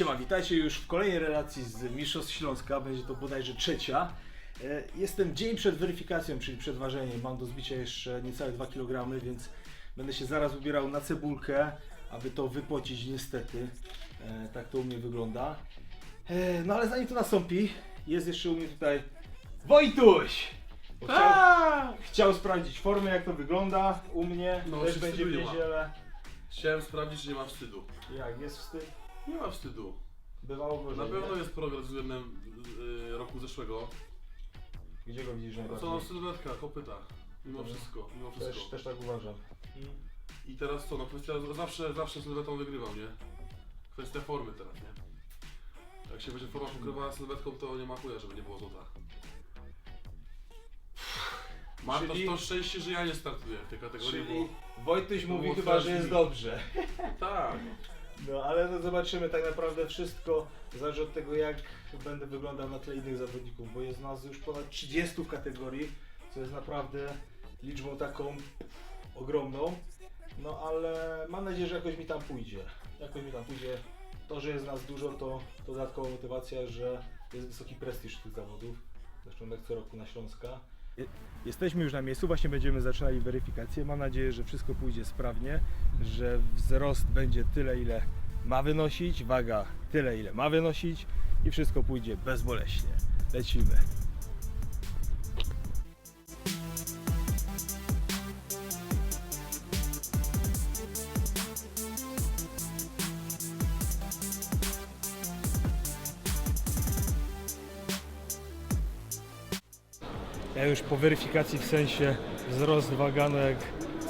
Siema, witajcie już w kolejnej relacji z Mistrzostw Śląska, będzie to bodajże trzecia. E, Jestem dzień przed weryfikacją, czyli przed ważeniem. Mam do zbicia jeszcze niecałe 2 kg, więc będę się zaraz ubierał na cebulkę, aby to wypocić niestety. E, Tak to u mnie wygląda. E, No ale zanim to nastąpi, jest jeszcze u mnie tutaj Wojtuś! Bo Chciał, chciał sprawdzić formę, jak to wygląda u mnie. No, Też się będzie w niedzielę. Chciałem sprawdzić, czy nie ma wstydu. Jak, jest wstyd? Nie ma wstydu. Bywało gorzej. Na nie? pewno jest progres względem y, roku zeszłego. Gdzie go widzisz A najbardziej? co na sylwetka, kopyta. Mimo Mhm. wszystko, mimo Też, wszystko. też tak uważam. I teraz co, no kwestia, zawsze, zawsze sylwetą wygrywam, nie? Kwestia formy teraz, nie? Jak się będzie forma pokrywała sylwetką, to nie ma chuja, żeby nie było złota. Masz Czyli- to, to szczęście, że ja nie startuję w tej kategorii, Czyli Wojtuś to mówi było chyba, że jest dobrze. bo... Tak. No ale no zobaczymy tak naprawdę wszystko zależy od tego jak będę wyglądał na tle innych zawodników, bo jest nas już ponad 30 w kategorii, co jest naprawdę liczbą taką ogromną. No ale mam nadzieję, że jakoś mi tam pójdzie. Jakoś mi tam pójdzie. To, że jest nas dużo, to, to dodatkowa motywacja, że jest wysoki prestiż tych zawodów. Zresztą jak co roku na Śląska. Jesteśmy już na miejscu, właśnie będziemy zaczynali weryfikację. Mam nadzieję, że wszystko pójdzie sprawnie, że wzrost będzie tyle, ile ma wynosić, waga tyle, ile ma wynosić i wszystko pójdzie bezboleśnie. Lecimy. Już po weryfikacji w sensie wzrost waga, jak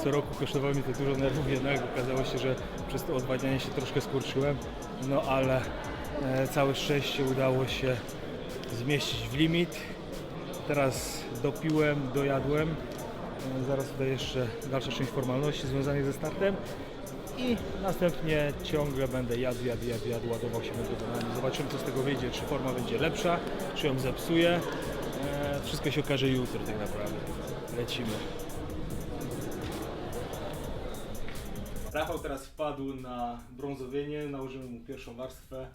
co roku kosztowało mi to dużo nerwów, jednak okazało się, że przez to odwadnianie się troszkę skurczyłem, no ale e, całe szczęście udało się zmieścić w limit. Teraz dopiłem, dojadłem. E, zaraz tutaj jeszcze dalsza część formalności związanych ze startem i następnie ciągle będę jadł, jadł, jadł, jadł ładował się węglowodanami. Zobaczymy co z tego wyjdzie, czy forma będzie lepsza, czy ją zepsuje. Wszystko się okaże jutro tak naprawdę. Lecimy. Rafał teraz wpadł na brązowienie, nałożymy mu pierwszą warstwę.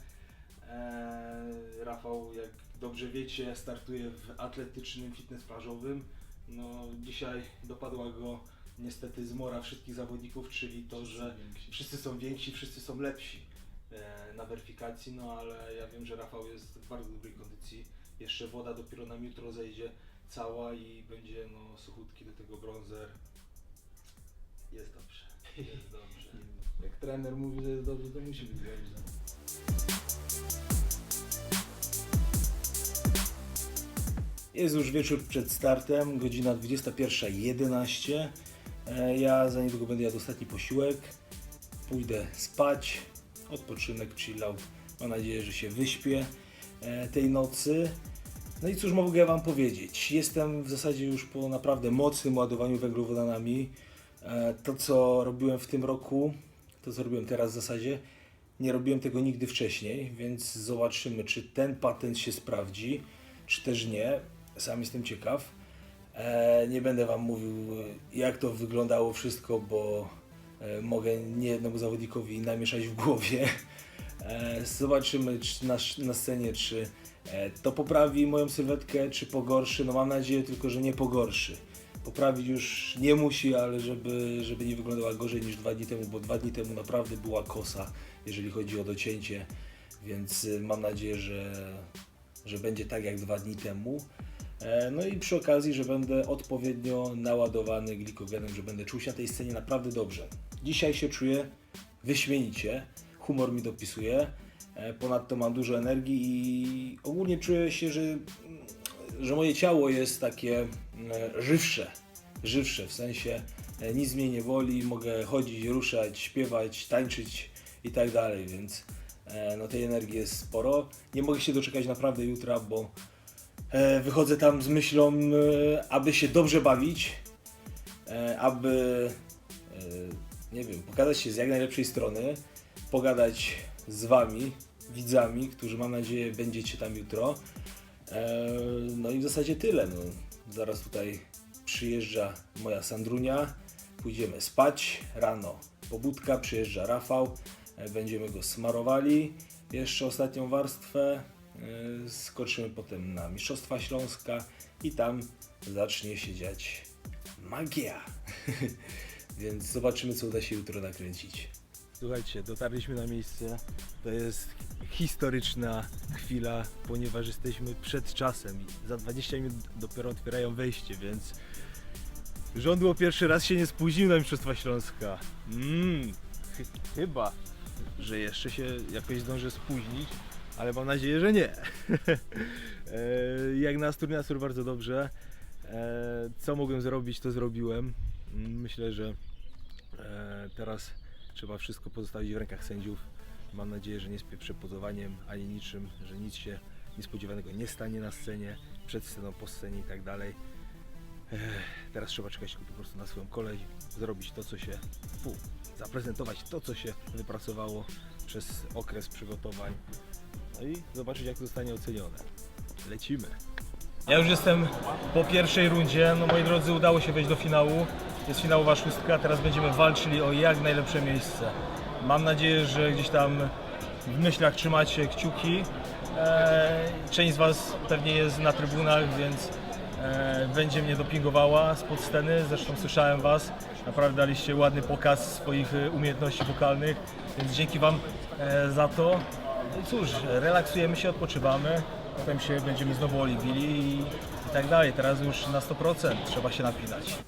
E, Rafał, jak dobrze wiecie, startuje w atletycznym fitness plażowym. No, dzisiaj dopadła go niestety zmora wszystkich zawodników, czyli to, że wszyscy są więksi, wszyscy są lepsi e, na weryfikacji, no ale ja wiem, że Rafał jest w bardzo dobrej kondycji. Jeszcze woda dopiero nam jutro zejdzie cała i będzie no, suchutki do tego bronzer. Jest dobrze, jest dobrze. Jak trener mówi, że jest dobrze, to musi być dobrze. Jest już wieczór przed startem, godzina 21.11. E, Ja za niedługo będę jadł ostatni posiłek. Pójdę spać, odpoczynek, chill out. Mam nadzieję, że się wyśpię tej nocy. No i cóż mogę Wam powiedzieć? Jestem w zasadzie już po naprawdę mocnym ładowaniu węglowodanami. E, To, co robiłem w tym roku, to co robiłem teraz w zasadzie, nie robiłem tego nigdy wcześniej, więc zobaczymy, czy ten patent się sprawdzi, czy też nie. Sam jestem ciekaw. E, nie będę Wam mówił, e, jak to wyglądało wszystko, bo e, mogę niejednemu zawodnikowi namieszać w głowie. E, zobaczymy czy na, na scenie, czy e, to poprawi moją sylwetkę, czy pogorszy. No mam nadzieję tylko, że nie pogorszy. Poprawić już nie musi, ale żeby, żeby nie wyglądała gorzej niż dwa dni temu, bo dwa dni temu naprawdę była kosa, jeżeli chodzi o docięcie, więc y, mam nadzieję, że, że będzie tak jak dwa dni temu. E, No i przy okazji, że będę odpowiednio naładowany glikogenem, że będę czuł się na tej scenie naprawdę dobrze. Dzisiaj się czuję wyśmienicie, humor mi dopisuje, e, ponadto mam dużo energii i ogólnie czuję się, że, że moje ciało jest takie e, żywsze, żywsze, w sensie e, nic mnie nie woli, mogę chodzić, ruszać, śpiewać, tańczyć i tak dalej, więc e, no tej energii jest sporo. Nie mogę się doczekać naprawdę jutra, bo wychodzę tam z myślą, aby się dobrze bawić, aby, nie wiem, pokazać się z jak najlepszej strony, pogadać z Wami, widzami, którzy mam nadzieję będziecie tam jutro. E, No i w zasadzie tyle. No. Zaraz tutaj przyjeżdża moja Sandrunia, pójdziemy spać, rano pobudka, przyjeżdża Rafał, e, będziemy go smarowali jeszcze ostatnią warstwę. Yy, Skoczymy potem na Mistrzostwa Śląska i tam zacznie się dziać magia. Więc zobaczymy, co uda się jutro nakręcić. Słuchajcie, dotarliśmy na miejsce. To jest historyczna chwila, ponieważ jesteśmy przed czasem. Za 20 minut dopiero otwierają wejście, więc żądło pierwszy raz się nie spóźnił na Mistrzostwa Śląska. Mm, chy- chyba, że jeszcze się jakoś zdążę spóźnić, ale mam nadzieję, że nie. E, Jak na Sturniasur bardzo dobrze. E, Co mogłem zrobić, to zrobiłem. Mm, Myślę, że e, teraz trzeba wszystko pozostawić w rękach sędziów. Mam nadzieję, że nie z przepozowaniem ani niczym, że nic się niespodziewanego nie stanie na scenie, przed sceną, po scenie i tak dalej. Teraz trzeba czekać po prostu na swoją kolej, zrobić to, co się, fu, zaprezentować to, co się wypracowało przez okres przygotowań. No i zobaczyć, jak to zostanie ocenione. Lecimy. Ja już jestem po pierwszej rundzie. No moi drodzy, udało się wejść do finału. Jest finałowa szóstka, teraz będziemy walczyli o jak najlepsze miejsce. Mam nadzieję, że gdzieś tam w myślach trzymacie kciuki. Eee, Część z Was pewnie jest na trybunach, więc e, będzie mnie dopingowała spod sceny. Zresztą słyszałem Was. Naprawdę daliście ładny pokaz swoich e, umiejętności wokalnych, więc dzięki Wam e, za to. No cóż, relaksujemy się, odpoczywamy, potem się będziemy znowu oliwili i tak dalej. Teraz już na 100% trzeba się napinać.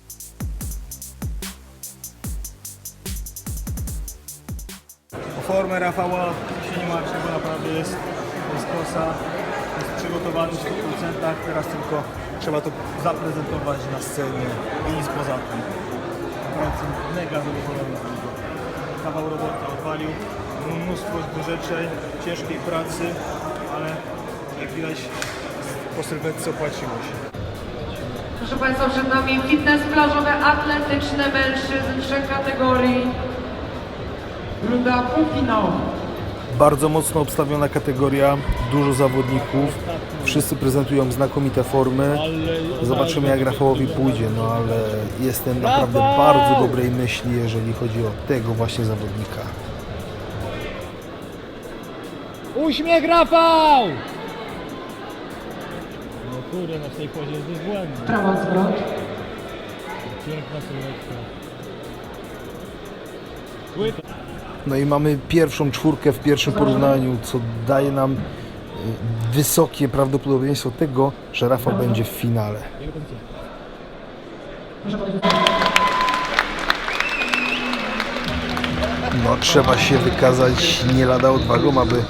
Formę Rafała się nie bo naprawdę jest, jest kosa, jest przygotowany w 100%, teraz tylko trzeba to zaprezentować na scenie i nic poza tym. Naprawdę mega zadowolony z niego. Kawał roboty odwalił, mnóstwo wyrzeczeń, ciężkiej pracy, ale jak widać po sylwetce opłaciło się. Proszę Państwa, przed nami fitness plażowe atletyczne mężczyzn trzech kategorii. Runda półfinałowa. Bardzo mocno obstawiona kategoria, dużo zawodników, wszyscy prezentują znakomite formy. Zobaczymy jak Rafałowi pójdzie, no ale jestem naprawdę bardzo dobrej myśli, jeżeli chodzi o tego właśnie zawodnika. Uśmiech Rafał! No kurde, na tej pozie jest bezbłędny. Prawa zwrot. Piękna sylwetka. Płyta. No i mamy pierwszą czwórkę w pierwszym porównaniu, co daje nam y, wysokie prawdopodobieństwo tego, że Rafał będzie w finale. No, trzeba się wykazać nie lada odwagą, aby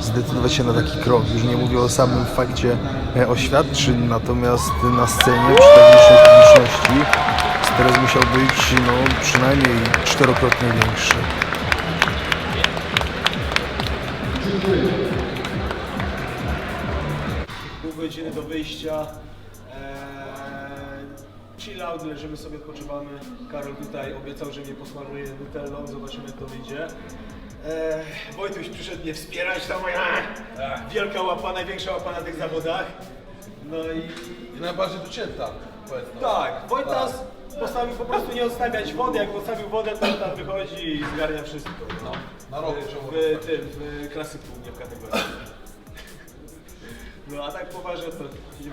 zdecydować się na taki krok. Już nie mówię o samym fakcie e, oświadczyn, natomiast na scenie przy tak licznej publiczności stres musiał być no, przynajmniej czterokrotnie większy. Godziny do wyjścia. Eee, chill out, leżymy sobie, odpoczywamy. Karol tutaj obiecał, że mnie posmaruje nutellą, zobaczymy jak to wyjdzie. Eee, Wojtuś przyszedł mnie wspierać, to moja wielka łapa, największa łapa na tych zawodach. No i I najbardziej docięta. powiedzmy. tak, Wojtas postanowił po prostu nie odstawiać wody, jak odstawił wodę, to tam wychodzi i zgarnia wszystko. No, na rok w, trzeba w tym, w klasyku, nie w kategorii. No a tak poważnie to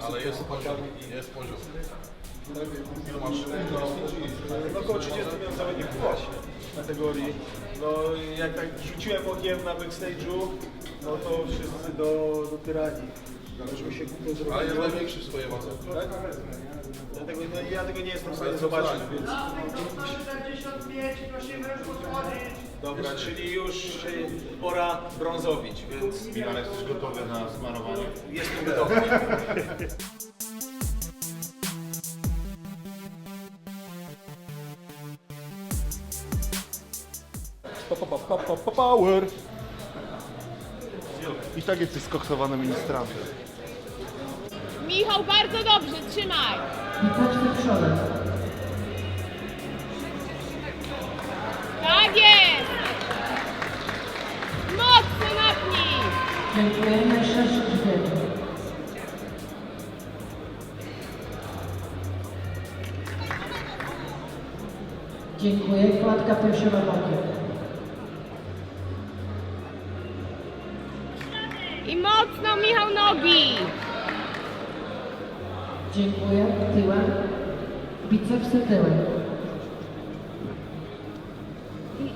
Ale jest poziom, jest poziom. Ile masz? No około 30 milionów zawodników właśnie w kategorii. No jak tak rzuciłem okiem na backstage'u, no to wszyscy do, do tyranii. Żeby się głupio zrobiło. Ale jest największy w swojej wadze. Tak? Dlatego, no, ja tego nie jestem w stanie zobaczyć, więc... 45, prosimy już podchodzić. Dobra, czyli już się pora brązowić, więc Milan, jesteś gotowy na smarowanie? jestem gotowy. Power! I tak jesteś skoksowanym ministrantem. Michał, bardzo dobrze, trzymaj. I patrzmy przodem. Tak jest. Dziękuję. Najszerszy grzbiet. Dziękuję. Kładka piersiowa bokiem. I mocno, Michał, nogi. Dziękuję. Tyłem. Bicepsy tyłem.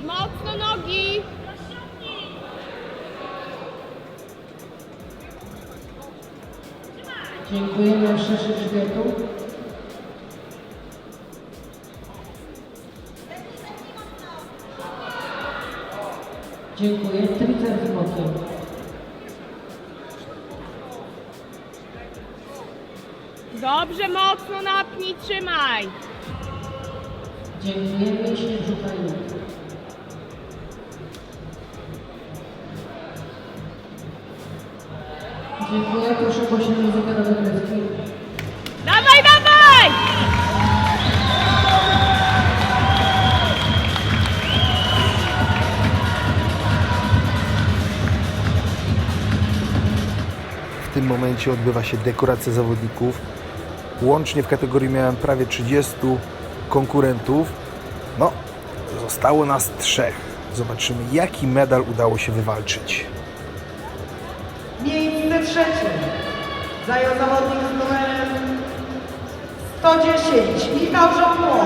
Mocno nogi. Dziękuję. Najszerszy grzbietu. Dziękuję. Bokiem. Dobrze, mocno napnij, trzymaj. Dziękuję. Mięśnie brzucha Dziękuję. Proszę głośno muzykę do wygrywki. Dawaj, dawaj! W tym momencie odbywa się dekoracja zawodników. Łącznie w kategorii miałem prawie 30 konkurentów. No, zostało nas trzech. Zobaczymy, jaki medal udało się wywalczyć. Trzecie zajął zawodnik z numerem 110 Michał Żonkło,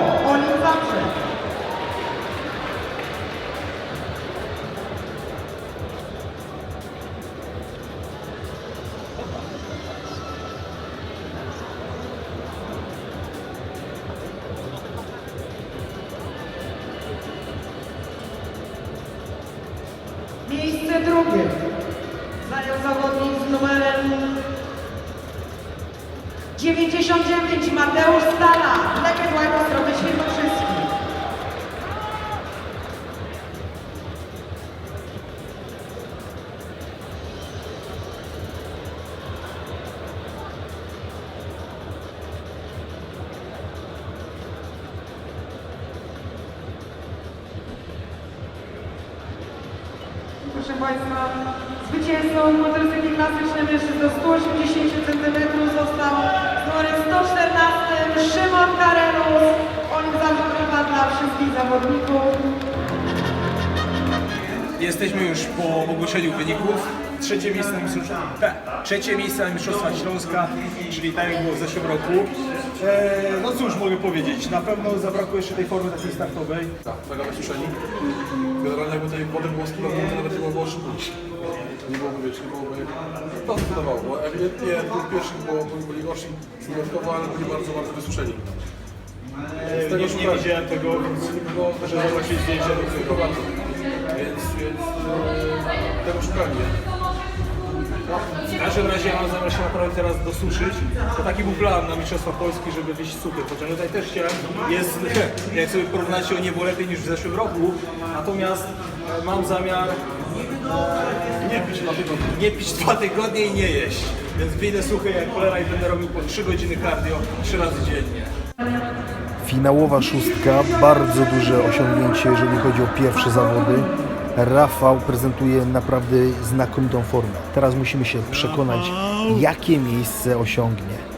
Państwa, zwycięzcą motoryzacji klasycznej mężczyzn do 180 cm został z numerem 114 Szymon Karenus. On chyba dla wszystkich zawodników. Jesteśmy już po ogłoszeniu wyników. Trzecie miejsce na mistrzostwa, trzecie miejsce na mistrzostwach Śląska, czyli tak jak było w zeszłym roku. Eee, no cóż mogę powiedzieć, na pewno zabrakło jeszcze tej formy takiej startowej. Tak, mega bezpieczeni. Generalnie jakby tej wody było skoro to nawet nie było szybuć. Nie byłoby, wiesz, nie byłoby... To się wydawało, bo ewidentnie dwóch pierwszych było, byli, byli gorsi sylwetkowo, ale byli bardzo, bardzo wysuszeni. Z tego nie, nie widziałem tego, więc No, muszę zobaczyć zdjęcia do Tylko bardzo. Więc, więc e, tego szukali, nie? W każdym razie mam zamiar się naprawdę teraz dosuszyć. To taki był plan na Mistrzostwa Polski, żeby wyjść suchy. Chociaż tutaj też chciałem, jest, jak sobie porównacie, o niebo lepiej niż w zeszłym roku. Natomiast e, mam zamiar nie pić dwa tygodnie. Nie pić dwa tygodnie i nie jeść. Więc wyjdę suchy jak cholera i będę robił po 3 godziny cardio 3 razy dziennie. Finałowa szóstka, bardzo duże osiągnięcie, jeżeli chodzi o pierwsze zawody. Rafał prezentuje naprawdę znakomitą formę. Teraz musimy się przekonać, jakie miejsce osiągnie.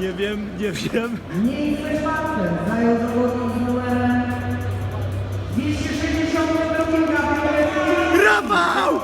Nie wiem, nie wiem. Miejsce czwarte zajął zawodnik z numerem 262 Gabriel Rafał!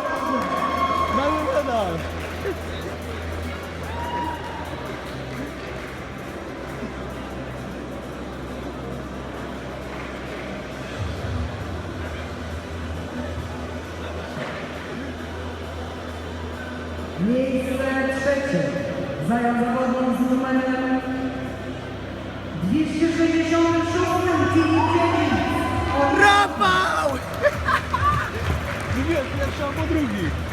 Rafał! Mówiłem, pierwszy albo drugi.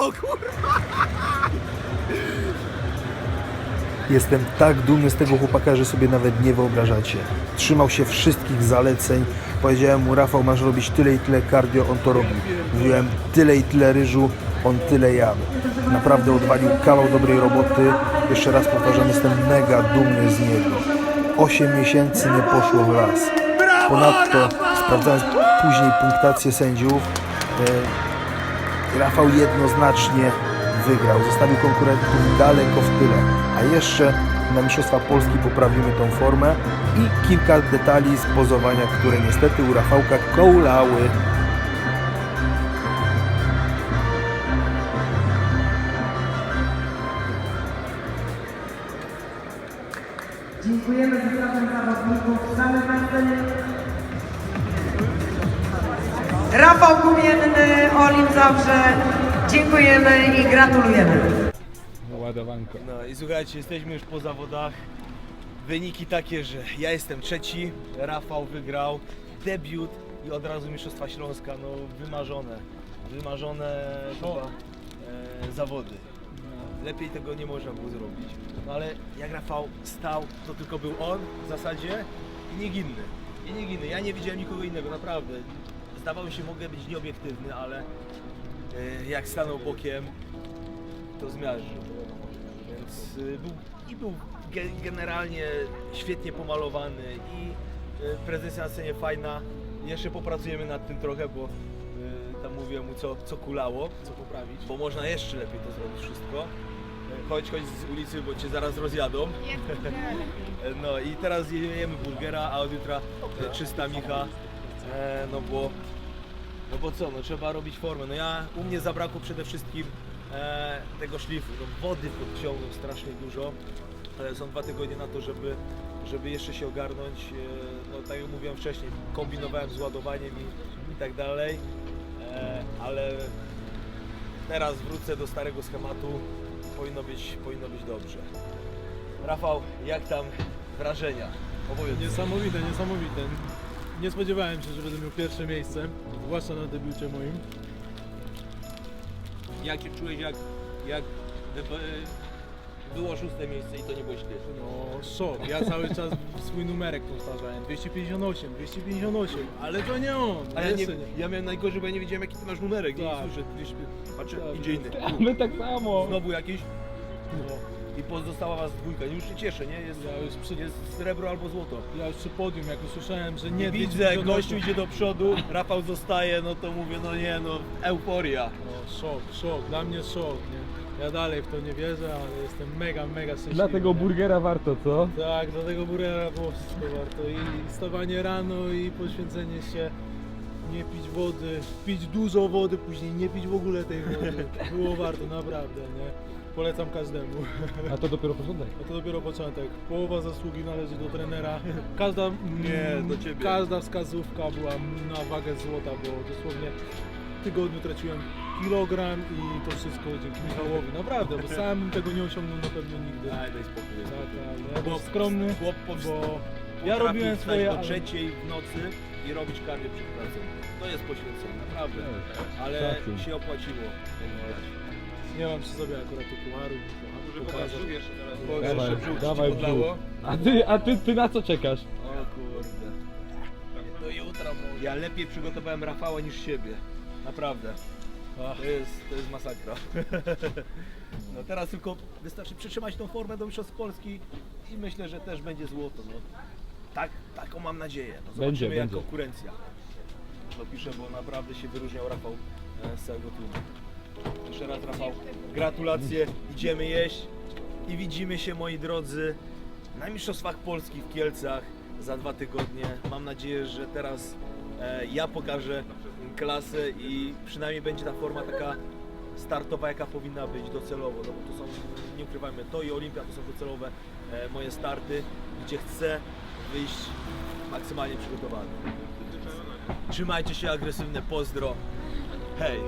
Kurwa! Jestem tak dumny z tego chłopaka, że sobie nawet nie wyobrażacie. Trzymał się wszystkich zaleceń. Powiedziałem mu, Rafał, masz robić tyle i tyle cardio, on to robił. Mówiłem, tyle i tyle ryżu, on tyle jadł. Naprawdę odwalił kawał dobrej roboty. Jeszcze raz powtarzam, jestem mega dumny z niego. 8 miesięcy nie poszło w las. Ponadto, sprawdzając później punktację sędziów, e, Rafał jednoznacznie wygrał. Zostawił konkurentów daleko w tyle. A jeszcze na Mistrzostwa Polski poprawimy tą formę i kilka detali z pozowania, które niestety u Rafałka kołlały. Gumienny, Olim Zabrze. Dziękujemy i gratulujemy. Ładowanko. No i słuchajcie, jesteśmy już po zawodach. Wyniki takie, że ja jestem trzeci, Rafał wygrał, debiut i od razu Mistrzostwa Śląska, no wymarzone, wymarzone chyba e, zawody. Lepiej tego nie można było zrobić. No ale jak Rafał stał, to tylko był on w zasadzie i nikt inny. I nikt inny. Ja nie widziałem nikogo innego, naprawdę. Zdawało mi się, mogę być nieobiektywny, ale e, jak stanął bokiem, to zmiażdżył. Więc y, był, i był ge- generalnie świetnie pomalowany i y, prezentacja na scenie fajna. Jeszcze popracujemy nad tym trochę, bo y, tam mówiłem mu co, co kulało, co poprawić, bo można jeszcze lepiej to zrobić wszystko. Y, Chodź, chodź z ulicy, bo cię zaraz rozjadą. No i teraz jemy burgera, a od jutra e, czysta micha. E, no bo no bo co, no trzeba robić formę. No ja, u mnie zabrakło przede wszystkim e, tego szlifu. No wody podciągnął strasznie dużo. E, są dwa tygodnie na to, żeby, żeby jeszcze się ogarnąć. E, no tak jak mówiłem wcześniej, kombinowałem z ładowaniem i, i tak dalej. E, ale teraz wrócę do starego schematu. Powinno być, powinno być dobrze. Rafał, jak tam wrażenia? Opowiedz. Niesamowite, niesamowite. Nie spodziewałem się, że będę miał pierwsze miejsce, zwłaszcza na debiucie moim. Jak się czułeś, jak, jak było szóste miejsce i to nie byłeś ty? No szok, ja cały czas swój numerek powtarzałem, 258, 258, ale to nie on, A ja, nie, jeszcze nie. ja miałem najgorzej, bo ja nie wiedziałem jaki ty masz numerek. Nie Tak. słyszę, gdzieś patrzę, Tak. idzie inny. My tak samo. Znowu jakiś. No. I pozostała was dwójka. Już się cieszę, nie? Jest, Ja już przy- jest srebro albo złoto. Ja już przy podium, jak usłyszałem, że nie Nie widzę, 258, gościu idzie do przodu, Rafał zostaje, no to mówię, no nie no, euforia. No szok, szok, dla mnie szok, nie? Ja dalej w to nie wierzę, ale jestem mega, mega szczęśliwy. Dla tego nie? burgera warto, co? Tak, dla tego burgera było wszystko warto. I stawanie rano, i poświęcenie się, nie pić wody, pić dużo wody, później nie pić w ogóle tej wody. Było warto, naprawdę, nie? Polecam każdemu. A to dopiero początek. A to dopiero początek. Połowa zasługi należy do trenera. Każda, mm, Nie, do ciebie. każda wskazówka była na wagę złota, bo dosłownie w tygodniu traciłem kilogram i to wszystko dzięki Michałowi. Naprawdę, bo sam bym tego nie osiągnął na pewno nigdy. Daj, daj spokój. Tak, tak. Ja Bo był skromny, Chłop bo potrafi ja robiłem swoje, do ale... trzeciej w nocy i robić kardio przed pracą. To jest poświęcenie, naprawdę. Ale Szacun. się opłaciło. Nie mam przy sobie akurat tu pucharów. pokazać. Bo Dawaj, jeszcze ci dawaj podlało. A ty, a ty, ty na co czekasz? O kurde. Do jutra może. Ja lepiej przygotowałem Rafała niż siebie. Naprawdę. To jest, to jest masakra. No teraz tylko wystarczy przytrzymać tą formę do Mistrzostw Polski i myślę, że też będzie złoto. No. Tak, taką mam nadzieję. No zobaczymy Będzie, jak będzie. konkurencja. To piszę, bo naprawdę się wyróżniał Rafał e, z całego tłumu. Jeszcze raz Rafał, gratulacje, idziemy jeść i widzimy się moi drodzy na Mistrzostwach Polski w Kielcach za dwa tygodnie. Mam nadzieję, że teraz e, ja pokażę klasę i przynajmniej będzie ta forma taka startowa, jaka powinna być docelowo, no bo to są, nie ukrywajmy, to i Olimpia to są docelowe e, moje starty, gdzie chcę wyjść maksymalnie przygotowany. Trzymajcie się agresywne, pozdro, hej!